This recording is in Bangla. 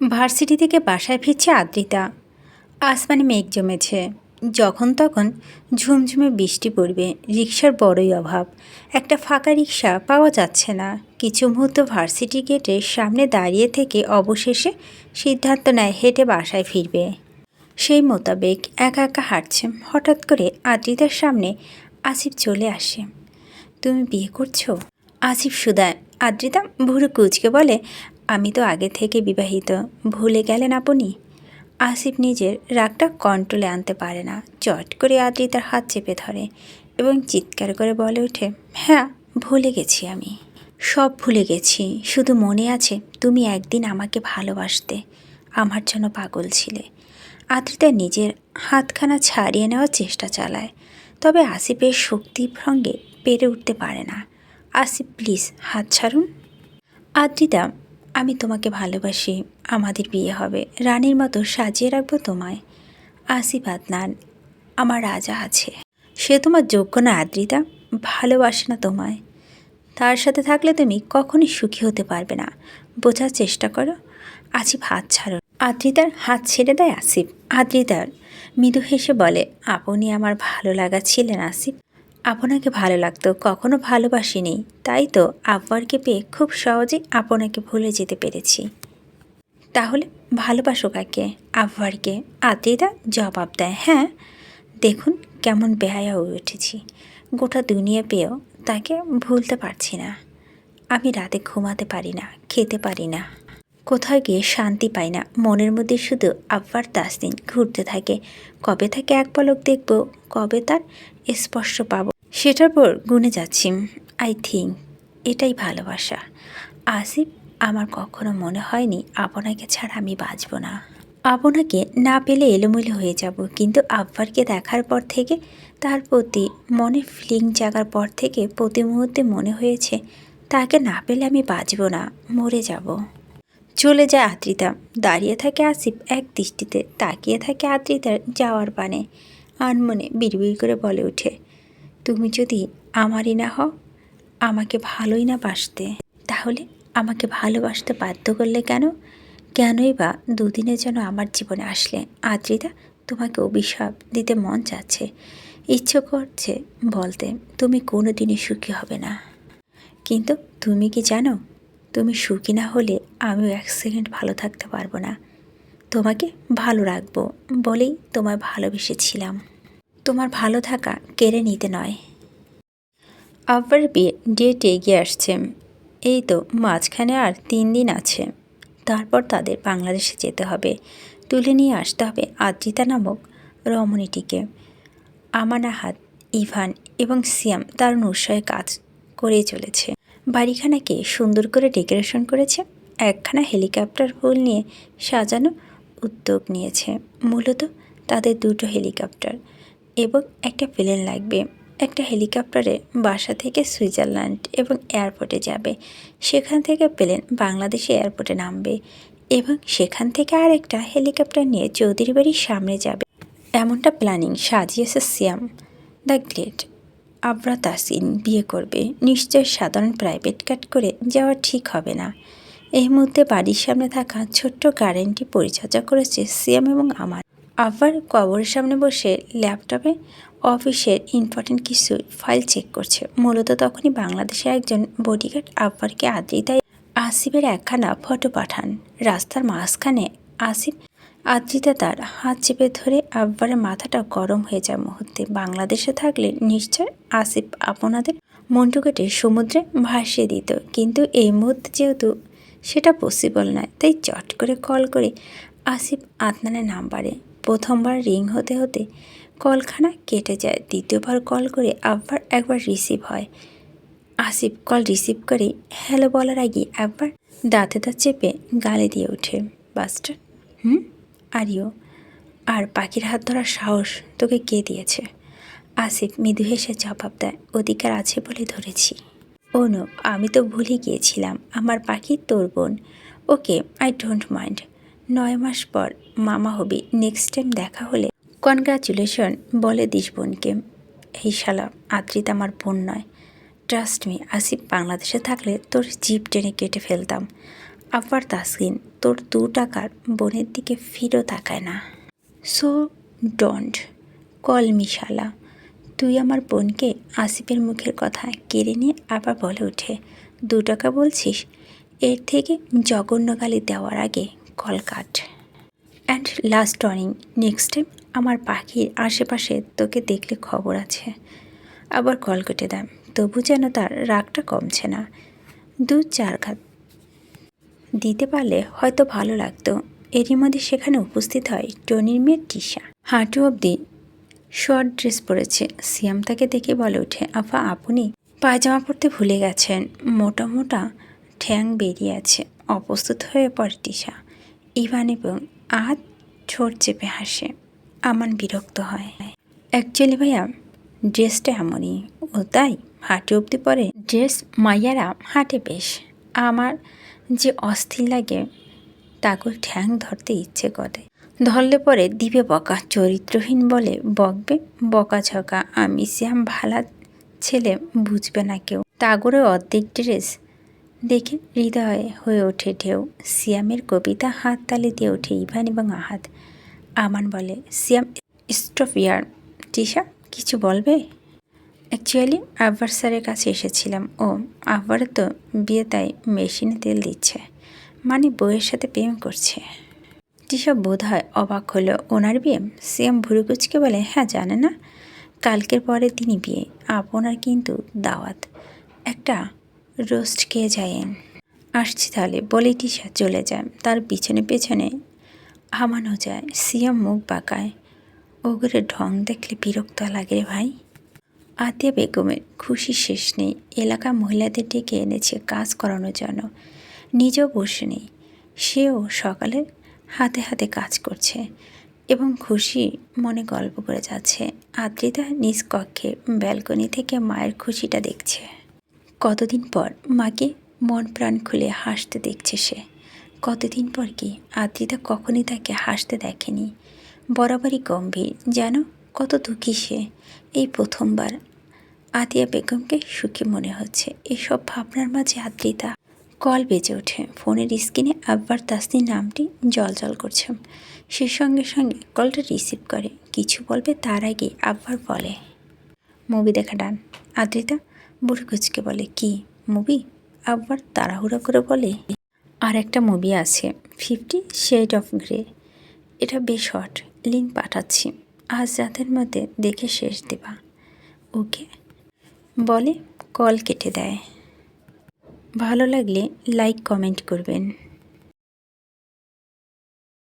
ভার্সিটি থেকে বাসায় ফিরছে আদ্রিতা। আসমানে মেঘ জমেছে। যখন তখন ঝুমঝুমে বৃষ্টি পড়বে রিক্সার বড়ই অভাব। একটা ফাঁকা রিক্সা পাওয়া যাচ্ছে না। কিছু মুহূর্ত ভার্সিটি গেটের সামনে দাঁড়িয়ে থেকে অবশেষে সিদ্ধান্ত নেয় হেঁটে বাসায় ফিরবে। সেই মোতাবেক একা একা হাঁটছে। হঠাৎ করে আদ্রিতার সামনে আসিফ চলে আসে। তুমি বিয়ে করছ? আসিফ সুদায় আদ্রিতা ভুরু কুচকে বলে আমি তো আগে থেকে বিবাহিত, ভুলে গেলেন আপনি? আসিফ নিজের রাগটা কন্ট্রোলে আনতে পারে না, চট করে আদ্রিতার হাত চেপে ধরে এবং চিৎকার করে বলে ওঠে হ্যাঁ ভুলে গেছি আমি। সব ভুলে গেছি, শুধু মনে আছে তুমি একদিন আমাকে ভালোবাসতে, আমার জন্য পাগল ছিলে। আদ্রিতা নিজের হাতখানা ছাড়িয়ে নেওয়ার চেষ্টা চালায়, তবে আসিফের শক্তির সঙ্গে পেরে উঠতে পারে না। আসিফ, প্লিজ, হাত ছাড়ুন। আদ্রিতা আমি তোমাকে ভালোবাসি, আমাদের বিয়ে হবে। রানীর মতো সাজিয়ে রাখব তোমায়। আসিফ আদনান, আমার রাজা আছে। সে তোমার যোগ্য না, আদ্রিতা। ভালোবাসে না তোমায়। তার সাথে থাকলে তুমি কখনই সুখী হতে পারবে না। বোঝার চেষ্টা করো। আসিফ হাত ছাড়ো। আদ্রিতার হাত ছেড়ে দেয় আসিফ। আদ্রিতার মৃদু হেসে বলে, আপনি আমার ভালো লাগা ছিলেন, আসিফ। আপনাকে ভালো লাগতো, কখনো ভালোবাসিনি। তাই তো আব্বারকে পেয়ে খুব সহজেই আপনাকে ভুলে যেতে পেরেছি। তাহলে ভালোবাসো কাকে? আব্বারকে আদ্রিতা জবাব দেয় হ্যাঁ। দেখুন কেমন বেহায়া হয়ে উঠেছি। গোটা দুনিয়া পেয়েও তাকে ভুলতে পারছি না। আমি রাতে ঘুমাতে পারি না, খেতে পারি না। কোথাও গিয়ে শান্তি পাই না। মনের মধ্যে শুধু আব্বার দাস দিন ঘুরতে থাকে। কবে থাকে এক পলক দেখব, কবে তার স্পর্শ পাবো। সেটার পর গুনে যাচ্ছি। আই থিঙ্ক এটাই ভালোবাসা। আসিফ, আমার কখনো মনে হয়নি আপনাকে ছাড়া আমি বাঁচব না। আপনাকে না পেলে এলোমেলো হয়ে যাব, কিন্তু আব্বারকে দেখার পর থেকে তার প্রতি মনে ফিলিং জাগার পর থেকে প্রতি মুহূর্তে মনে হয়েছে, তাকে না পেলে আমি বাঁচব না, মরে যাব। চলে যায় আদ্রিতা। দাঁড়িয়ে থাকে আসিফ এক দৃষ্টিতে, তাকিয়ে থাকে আদ্রিতার যাওয়ার পানে আনমনে বিড়বিড় করে বলে ওঠে তুমি যদি আমারই না হও, আমাকে ভালোই না বাসতে। তাহলে আমাকে ভালোবাসতে বাধ্য করলে কেন? কেনই বা দুদিনের জন্য আমার জীবনে আসলে আদ্রিতা তোমাকে অভিশাপ দিতে মন চাচ্ছে। ইচ্ছে করছে বলতে, তুমি কোনো দিনই সুখী হবে না। কিন্তু তুমি কি জানো, তুমি সুখী না হলে আমিও এক সেকেন্ড ভালো থাকতে পারব না। তোমাকে ভালো রাখব বলেই তোমায় ভালোবেসেছিলাম। তোমার ভালো থাকা কেড়ে নিতে নয়। আব্বার বিয়ে ডেট এগিয়ে আসছে। এই তো, মাঝখানে আর তিন দিন আছে। তারপর তাদের বাংলাদেশে যেতে হবে। তুলে নিয়ে আসতে হবে আদ্রিতা নামক রমণীটিকে। আমানাহাত, ইভান এবং সিয়াম দারুণ উৎসাহে কাজ করে চলেছে। বাড়িখানাকে সুন্দর করে ডেকোরেশন করেছে। একখানা হেলিকপ্টার ফুল নিয়ে সাজানো উদ্যোগ নিয়েছে। মূলত তাদের দুটো হেলিকপ্টার। এবং একটা প্লেন লাগবে। একটা হেলিকপ্টারে বাসা থেকে সুইজারল্যান্ড এবং এয়ারপোর্টে যাবে। সেখান থেকে প্লেন বাংলাদেশে এয়ারপোর্টে নামবে এবং সেখান থেকে আরেকটা হেলিকপ্টার নিয়ে চৌধুরী বাড়ির সামনে যাবে। এমনটা প্ল্যানিং সাজিয়েছে সিয়াম। দ্য গ্রেট আবরা তাসিন বিয়ে করবে। নিশ্চয় সাধারণ প্রাইভেট কাট করে যাওয়া ঠিক হবে না। এই মুহূর্তে বাড়ির সামনে থাকা ছোট্ট গার্ডেনটি পরিচর্যা করেছে সিয়াম এবং আমার। আবার কবরের সামনে বসে ল্যাপটপে অফিসের ইম্পর্টেন্ট কিছু ফাইল চেক করছে। মূলত তখনই বাংলাদেশের একজন বডিগার্ড আব্বারকে আদ্রিতায় আসিফের একখানা ফটো পাঠান। রাস্তার মাঝখানে আসিফ আদ্রিতা তার হাত চেপে ধরে আব্বারের মাথাটা গরম হয়ে যায় মুহূর্তে। বাংলাদেশে থাকলে নিশ্চয় আসিফ আপনাদের মন্টু কেটে সমুদ্রে ভাসিয়ে দিত। কিন্তু এই মুহূর্তে যেহেতু সেটা পসিবল নয়, তাই চট করে কল করে আসিফ আদনানের নাম্বারে প্রথমবার রিং হতে হতে কলখানা কেটে যায়, দ্বিতীয়বার কল করে আবার একবার রিসিভ হয়। আসিফ কল রিসিভ করে হ্যালো বলার আগে একবার দাঁতে দাঁত চেপে গালে দিয়ে ওঠে, বাস্টার, হুম? আরিও আর পাখির হাত ধরার সাহস তোকে কে দিয়েছে? আসিফ মৃদু হেসে জবাব দেয়, অধিকার আছে বলে ধরেছি। নো আমি তো ভুলে গিয়েছিলাম, আমার পাখি তোর বোন। ওকে আই ডোন্ট মাইন্ড নয় মাস পর মামা হবি নেক্সট টাইম দেখা হলে কনগ্রাচুলেশন বলে দিস বোনকে। এই শালা আদ্রিত আমার বোন নয়। ট্রাস্ট মি আসিফ বাংলাদেশে থাকলে তোর জিপ টেনে কেটে ফেলতাম। আবার তাসকিন, তোর দু টাকার বোনের দিকে ফিরও তাকায় না। সো ডন্ট কল মি শালা। তুই আমার বোনকে আসিফের মুখের কথা কেড়ে নিয়ে আবার বলে ওঠে দু টাকা বলছিস? এর থেকে জঘন্য দেওয়ার আগে call cut and last warning next time আমার পাখির আশেপাশে তোকে দেখলে খবর আছে। আবার কল কেটে দেয়, তবু যেন তার রাগটা কমছে না। দু চার ঘাত। দিতে পারলে হয়তো ভালো লাগতো। এরই মধ্যে সেখানে উপস্থিত হয় টনির মেয়ে টিশা। হাঁটু অবধি শর্ট ড্রেস পরেছে। সিয়াম তাকে দেখে বলে ওঠে, আফা, আপনি পায়জামা পরতে ভুলে গেছেন। মোটা মোটা ঠ্যাং বেরিয়ে আছে। অপ্রস্তুত হয়ে পড়ে টিশা। ইভান এবং আহাত ছোট চেপে হাসে। আমান বিরক্ত হয়। অ্যাকচুয়ালি ভাইয়া, ড্রেসটা এমনই। ও তাই হাঁটে অবধি পরে ড্রেস মাইয়ারা হাঁটে বেশ। আমার যে অস্থির লাগে টাকুর ঠ্যাং ধরতে ইচ্ছে করে। ধরলে পরে দিবে বকা, চরিত্রহীন বলে বকবে বকা ঝকা আমি শ্যাম ভালা ছেলে, বুঝবে না কেউ। তাগরে অর্ধেক ড্রেস দেখে হৃদয়ে হয়ে ওঠে ঢেউ। সিয়ামের কবিতা হাত তালি দিয়ে ওঠে ইভান এবং আহাত। আমান বলে, সিয়াম স্টপ ইয়ার। টিশা, কিছু বলবে? অ্যাকচুয়ালি, আব্বার স্যারের কাছে এসেছিলাম। ও, আব্বার তো বিয়ে, তাই মেশিনে তেল দিচ্ছে। মানে বউয়ের সাথে প্রেম করছে। টিসা বোধ হয় অবাক হলো, ওনার বিয়ে? সিএম ভুরুকুচকে বলে হ্যাঁ জানে না। কালকের পরে তিনি বিয়ে আপনার কিন্তু দাওয়াত। একটা রোস্ট খেয়ে যায়েন আসছি তাহলে বলে টিসা চলে যায়। তার পিছনে পেছনে হামানো যায়। সিয়াম মুখ বাঁকায়। ওগুলো ঢং দেখলে বিরক্ত লাগে রে ভাই। আতিয়া বেগমের খুশি শেষ নেই। এলাকা মহিলাদের ডেকে এনেছে কাজ করানোর জন্য। নিজেও বসে নেই। সেও সকালে হাতে হাতে কাজ করছে এবং খুশি মনে গল্প করে যাচ্ছে। আদ্রিতা নিজ কক্ষে ব্যালকনি থেকে মায়ের খুশিটা দেখছে। কতদিন পর মাকে মন প্রাণ খুলে হাসতে দেখছে সে। কতদিন পর কি আদ্রিতা কখনই তাকে হাসতে দেখেনি। বরাবরই গম্ভীর, যেন কত দুঃখী সে। এই প্রথমবার আতিয়া বেগমকে সুখী মনে হচ্ছে। এসব ভাবনার মাঝে আদ্রিতা কল বেজে ওঠে। ফোনের স্ক্রিনে আব্বার তাসনির নামটি জল করছে। সে সঙ্গে সঙ্গে কলটা রিসিভ করে। কিছু বলবে তার আগে আব্বার বলে মুভি দেখা ডান। আদ্রিতা বুড়ি কুচকে বলে, কি, মুভি? আবার তাড়াহুড়া করে বলে, আর একটা মুভি আছে, ফিফটি শেড অফ গ্রে। এটা বেশ হট লিঙ্ক পাঠাচ্ছি। আজ রাতের মধ্যে দেখে শেষ দেবা। ওকে বলে, কল কেটে দেয়। ভালো লাগলে লাইক, কমেন্ট করবেন।